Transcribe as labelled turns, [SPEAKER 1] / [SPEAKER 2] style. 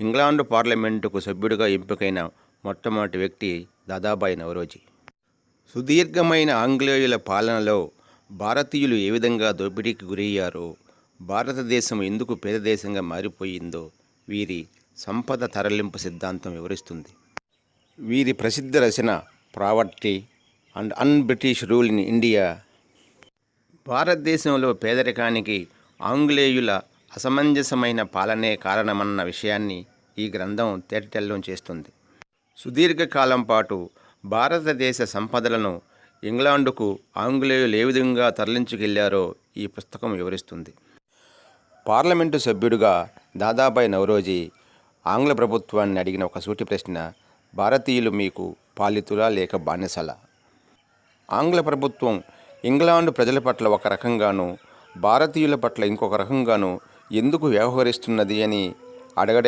[SPEAKER 1] England పార్లమెంటుకు సభ్యుడిగా ఎంపికైన మొట్టమొదటి వ్యక్తి దాదాబాయి నవరోజీ సుదీర్ఘమైన ఆంగ్లేయుల పాలనలో భారతీయులు ఏ విధంగా దోపిడీకి గురయ్యారో భారతదేశం ఎందుకు పేద దేశంగా మారిపోయిందో వీరి సంపద తరలింపు సిద్ధాంతం వివరిస్తుంది. వీరి ప్రసిద్ధ రచన poverty and un British rule in India. భారతదేశంలో పేదరికానికి ఆంగ్లేయుల అసమంజసమైన పాలనే కారణమన్న విషయాన్ని ఈ గ్రంథం తేటతెల్లం చేస్తుంది. సుదీర్ఘకాలం పాటు భారతదేశ సంపదలను ఇంగ్లాండుకు ఆంగ్లేయులు ఏ విధంగా తరలించుకెళ్ళారో ఈ పుస్తకం వివరిస్తుంది. పార్లమెంటు సభ్యుడిగా దాదాబాయి నవరోజీ ఆంగ్ల ప్రభుత్వాన్ని అడిగిన ఒక సూటి ప్రశ్న భారతీయులు మీకు పాలితులా లేక బానిసల? ఆంగ్ల ప్రభుత్వం ఇంగ్లాండ్ ప్రజల పట్ల ఒక రకంగాను భారతీయుల పట్ల ఇంకొక రకంగాను ఎందుకు వ్యవహరిస్తున్నది అని అడగడం